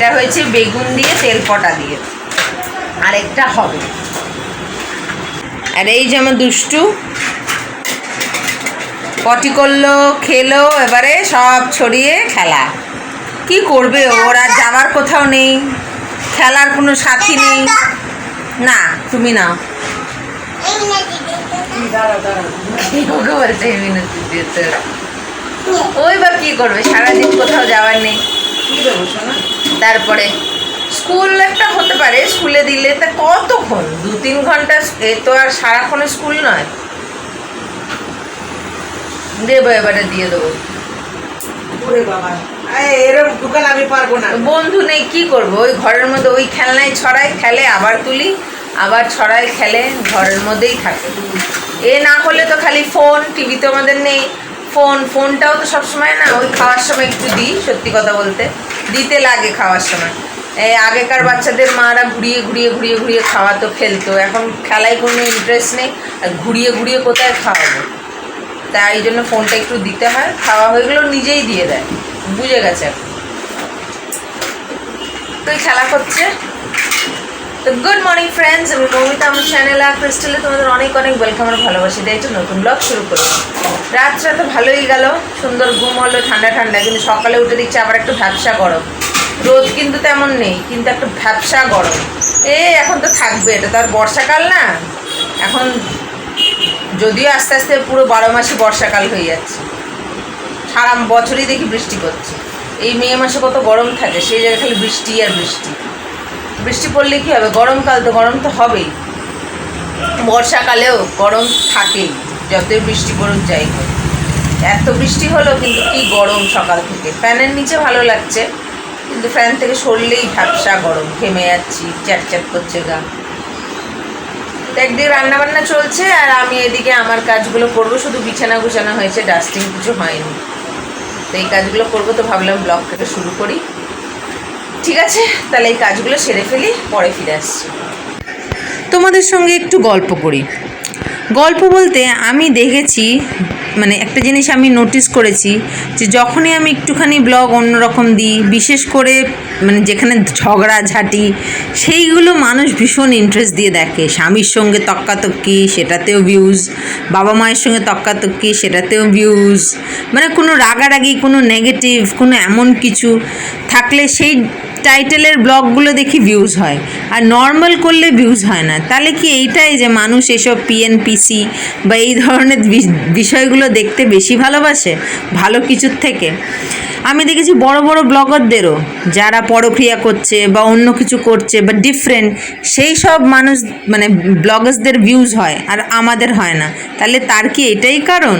এটা হয়েছে বেগুন দিয়ে তেলপটা দিয়ে। আরেকটা হবে। আর এই যে আমার দুষ্টু। পটি করল, খেলো, এবারে সব ছড়িয়ে খেলা। কি করবে ওর আর যাওয়ার কোথাও নেই। খেলার কোনো সাথী নেই। না, তুমি নাও। ওই বা কি করবে? সারাদিন কোথাও যাওয়ার নেই। তারপরে স্কুল একটা হতে পারে স্কুলে দিলে তা কতক্ষণ? দু তিন ঘণ্টা এ তো আর সারাক্ষণ স্কুল নয়। দেবো এবারে দিয়ে দেবো। বাবা দোকান আমি পারব না। বন্ধু নেই কি করব? ওই ঘরের মধ্যে ওই খেলনায় ছড়ায় খেলে আবার তুলি আবার ছড়ায় খেলে ঘরের মধ্যেই থাকে। এ না হলে তো খালি ফোন টিভি তো আমাদের নেই। ফোন, ফোনটাও তো সবসময় না, ওই খাওয়ার সময় একটু দিই, সত্যি কথা বলতে। দিতে লাগে খাওয়ার সময়। এই আগেকার বাচ্চাদের মারা ঘুরিয়ে ঘুরিয়ে ঘুরিয়ে ঘুরিয়ে খাওয়াতো খেলতো এখন খেলায় কোনো ইন্টারেস্ট নেই, আর ঘুরিয়ে ঘুরিয়ে কোথায় খাওয়াবো? তাই জন্য ফোনটা একটু দিতে হয়। খাওয়া হয়ে গেলেও নিজেই দিয়ে দেয়। বুঝে গেছে তুই খেলা করছে তো গুড মর্নিং ফ্রেন্ডস আমি মৌমিতা, আমার চ্যানেল আর ক্রিস্টালে তোমাদের অনেক অনেক ওয়েলকাম আর ভালোবাসি দিয়ে একটা নতুন ব্লগ শুরু করি রাতটা তো ভালোই গেল, সুন্দর ঘুম হলো, ঠান্ডা ঠান্ডা, কিন্তু সকালে উঠে দিচ্ছে আবার একটু ভ্যাবসা গরম। রোদ কিন্তু তেমন নেই, কিন্তু একটু ভ্যাবসা গরম। এ, এখন তো থাকবে, এটা তো আর বর্ষাকাল না। এখন যদিও আস্তে আস্তে পুরো বারো মাসই বর্ষাকাল হয়ে যাচ্ছে। সারা বছরই দেখি বৃষ্টি করছে এই মে মাসে কত গরম থাকে, সেই জায়গায় খালি বৃষ্টি আর বৃষ্টি। বৃষ্টি পড়লে কী হবে? গরমকাল তো গরম তো হবেই। বর্ষাকালেও গরম থাকেই, যতই বৃষ্টি পড়ুক যাই হোক। এত বৃষ্টি হলো কিন্তু কি গরম সকাল থেকে। ফ্যানের নিচে ভালো লাগছে, কিন্তু ফ্যান থেকে সরলেই ভ্যাবসা গরম। ঘেমে যাচ্ছি চ্যাট চ্যাট করছে গা। একদিকে রান্নাবান্না চলছে, আর আমি এদিকে আমার কাজগুলো করব। শুধু বিছানা গুছানো হয়েছে, ডাস্টিং কিছু হয়নি। তো এই কাজগুলো করব তো ভাবলাম ব্লগ থেকে শুরু করি। ঠিক আছে? তাহলে এই কাজগুলো সেরে ফেলি, পরে ফিরে আসছি। তোমাদের সঙ্গে একটু গল্প করি। গল্প বলতে আমি দেখেছি মানে একটা জিনিস আমি নোটিস করেছি যে যখনই আমি একটুখানি ব্লগ অন্যরকম দিই, বিশেষ করে মানে যেখানে ঝগড়া, ঝাঁটি, সেইগুলো মানুষ ভীষণ ইন্টারেস্ট দিয়ে দেখে। স্বামীর সঙ্গে তক্কাতক্কি, সেটাতেও ভিউজ বাবা মায়ের সঙ্গে তক্কাতক্কি, সেটাতেও ভিউজ মানে কোনো রাগারাগি, কোনো নেগেটিভ কোনো এমন কিছু থাকলে সেই টাইটেলের ব্লগগুলো দেখি ভিউজ হয়। আর নর্মাল করলে ভিউজ হয় না। তাহলে কি এইটাই যে মানুষ এসব পিএনপিসি বা এই ধরনের বিষয়গুলো দেখতে বেশি ভালোবাসে? ভালো কিছুর থেকে। আমি দেখেছি বড় বড় ব্লগারদেরও যারা পরক্রিয়া করছে বা অন্য কিছু করছে বা ডিফারেন্ট সেই সব মানুষ মানে ব্লগার্সদের ভিউজ হয় আর আমাদের হয় না। তাহলে তার কি এটাই কারণ?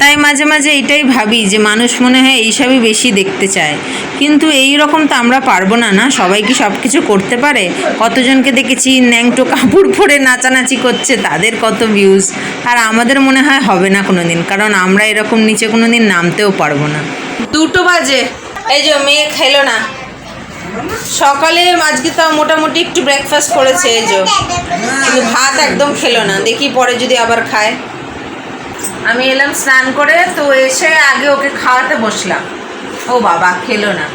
তাই মাঝে মাঝে এটাই ভাবি যে মানুষ মনে হয় এইসবই বেশি দেখতে চায়। কিন্তু এই রকম তো আমরা পারব না না? সবাই কি সব কিছু করতে পারে? কতজনকে দেখেছি ন্যাংটো কাপড় পরে নাচানাচি করছে, তাদের কত ভিউজ আর আমাদের মনে হয় হবে না কোনো দিন কারণ আমরা এরকম নিচে কোনো দিন নামতেও পারব না। দুটো বাজে। এই যে মেয়ে খেলো না। সকালে আজকে তো মোটামুটি একটু ব্রেকফাস্ট করেছে, এই যে। ভাত একদম খেলো না। দেখি পরে যদি আবার খায়। আমি এলাম স্নান করে, তো এসে আগে ওকে খাওয়াতে বসলাম। ও বাবা, খেলো না।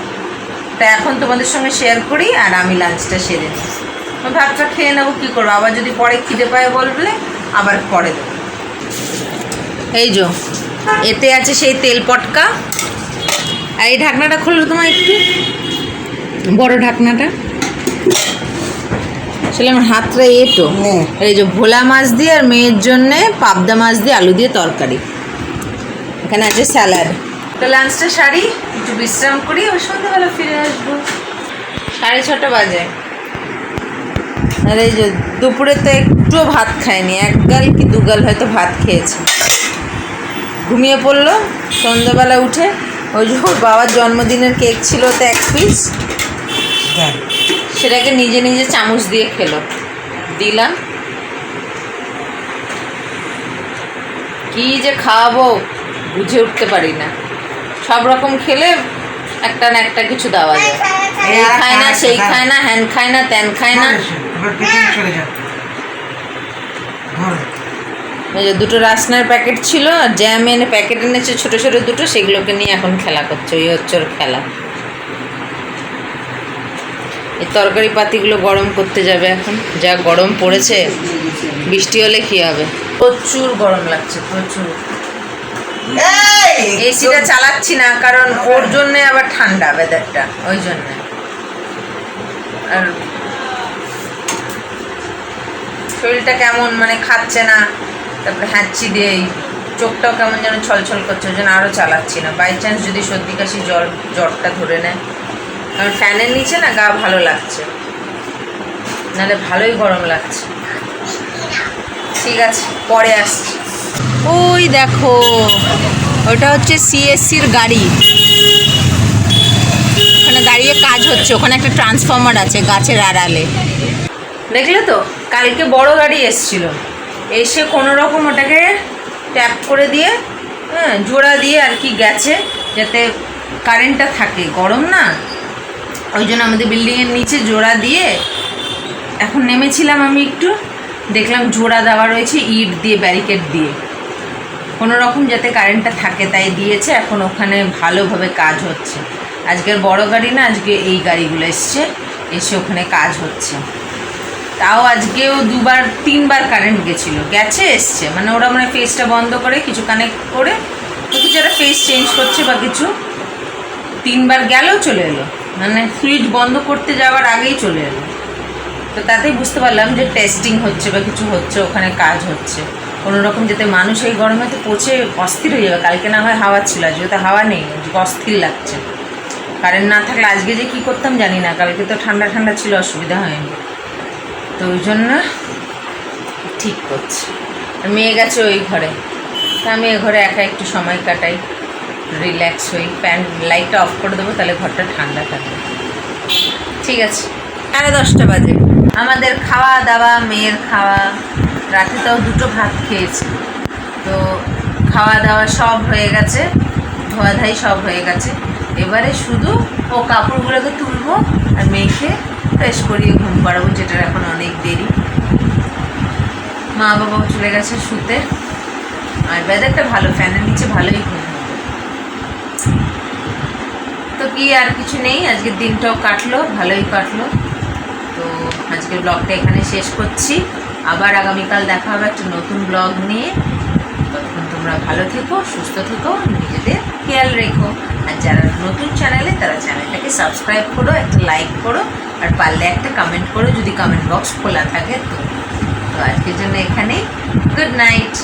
তা এখন তোমাদের সঙ্গে শেয়ার করি আর আমি লাঞ্চটা সেরে নিই। ভাতটা খেয়ে নেব, কী করব? আবার যদি পরে খিদে পায় বলবে আবার পরে দেবো। এই যো, এতে আছে সেই তেল পটকা। আর এই ঢাকনাটা খুললো তোমার একটু। বড় ঢাকনাটা। আসলে আমার হাতটা এটো। এই যে ভোলা মাছ দিয়ে আর মেয়ের জন্যে পাবদা মাছ দিয়ে আলু দিয়ে তরকারি। এখানে আছে স্যালাড। তো লাঞ্চটা সারি একটু বিশ্রাম করি ওই সন্ধ্যাবেলা ফিরে আসব। সাড়ে ছটা বাজে। আর এই যে দুপুরে তো একটুও ভাত খায়নি এক গাল কি দু গাল হয়তো ভাত খেয়েছে। ঘুমিয়ে পড়ল সন্ধ্যাবেলা উঠে ওই যে ওর বাবার জন্মদিনের কেক ছিল তো এক পিস দেখ, সেটাকে নিজে নিজে চামচ দিয়ে খেলো। দিলাম। কি যে খাওয়াবো বুঝে উঠতে পারি না। সব রকম খেলে একটা না একটা কিছু দেওয়া যায়। এই খায় না সেই খায় না। হ্যান খায় না ত্যান খায় না। ওই যে দুটো রাসনার প্যাকেট ছিল আর জ্যাম এনে প্যাকেট এনেছে ছোটো ছোটো দুটো সেগুলোকে নিয়ে এখন খেলা করছে। ওই হচ্ছে ওর খেলা। এই তরকারি পাতিগুলো গরম করতে যাবে এখন। যা গরম পড়েছে বৃষ্টি হলে কি হবে? প্রচুর গরম লাগছে প্রচুর। এসিটা চালাচ্ছি না কারণ ওর জন্য আবার ঠান্ডা ওয়েদারটা ওই জন্য। আর শরীরটা কেমন মানে খাচ্ছে না তারপরে হ্যাঁচি দিয়ে চোখটাও কেমন যেন ছলছল করছে ওই জন্য আরও চালাচ্ছি না। বাই চান্স যদি সর্দি কাশি জ্বর জ্বরটা ধরে নেয়। কারণ ফ্যানের নিচে না গা ভালো লাগছে। নাহলে ভালোই গরম লাগছে। ঠিক আছে, পরে আসছি। ওই দেখো, ওটা হচ্ছে সিএসসির গাড়ি। ওখানে দাঁড়িয়ে কাজ হচ্ছে, ওখানে একটা ট্রান্সফর্মার আছে গাছের আড়ালে। দেখলে তো, কালকে বড় গাড়ি এসছিল। এসে কোনো রকম ওটাকে ট্যাপ করে দিয়ে হ্যাঁ জোড়া দিয়ে আর কি গেছে, যাতে কারেন্টটা থাকে। গরম না? ওই জন্য আমাদের বিল্ডিংয়ের নিচে জোড়া দিয়ে এখন নেমেছিলাম আমি একটু, দেখলাম জোড়া দেওয়া রয়েছে ইট দিয়ে ব্যারিকেড দিয়ে। কোনো রকম যাতে কারেন্টটা থাকে তাই দিয়েছে, এখন ওখানে ভালোভাবে কাজ হচ্ছে। আজকের বড় গাড়ি না, আজকে এই গাড়িগুলো এসছে, এসে ওখানে কাজ হচ্ছে। তাও আজকেও দুবার, তিনবার কারেন্ট গেছিল। গেছে, এসছে। মানে ওরা মানে ফেসটা বন্ধ করে, কিছু কানেক্ট করে, কিছু একটা ফেস চেঞ্জ করছে বা কিছু, তিনবার গেলেও চলে এলো। মানে সুইচ বন্ধ করতে যাওয়ার আগেই চলে এলো। তো তাতেই বুঝতে পারলাম যে টেস্টিং হচ্ছে বা কিছু হচ্ছে, ওখানে কাজ হচ্ছে। কোনো রকম যাতে মানুষ এই গরমে তো পচে অস্থির হয়ে যাবে। কালকে না হয় হাওয়া ছিল, আজকে তো হাওয়া নেই অস্থির লাগছে। কারেন্ট না থাকলে আজকে যে কী করতাম জানি না, কালকে তো ঠান্ডা ঠান্ডা ছিল, অসুবিধা হয়নি। তো ওই জন্য ঠিক করছি। মেয়ে গেছে ওই ঘরে। তা আমি এ ঘরে একা একটু সময় কাটাই। রিল্যাক্স হই ফ্যান লাইটটা অফ করে দেবো, তাহলে ঘরটা ঠান্ডা থাকবে। ঠিক আছে, সাড়ে দশটা বাজে। আমাদের খাওয়া দাওয়া, মেয়ের খাওয়া, রাতে তাও দুটো ভাত খেয়েছি। তো খাওয়া দাওয়া সব হয়ে গেছে, ধোয়াধাই সব হয়ে গেছে। এবারে শুধু ও কাপড়গুলোকে তুলবো আর মেয়েকে ফ্রেশ করিয়ে ঘুম পাড়াবো, যেটার এখন অনেক দেরি। মা বাবাও চলে গেছে শুতে। আর ওয়েদারটা ভালো ফ্যানের নিচে ভালোই ঘুম। তো কি আর কিছু নেই, আজকের দিনটাও কাটলো, ভালোই কাটলো। তো আজকের ব্লগটা এখানে শেষ করছি। আবার আগামীকাল দেখা হবে একটা নতুন ব্লগ নিয়ে। ততক্ষণ তোমরা ভালো থেকো, সুস্থ থেকো, নিজেদের খেয়াল রেখো। আর যারা নতুন চ্যানেলে তারা চ্যানেলটাকে সাবস্ক্রাইব করো, একটা লাইক করো। আর পারলে একটা কমেন্ট করো, যদি কমেন্ট বক্স খোলা থাকে তো। তো আজকের জন্য এখানেই। Good night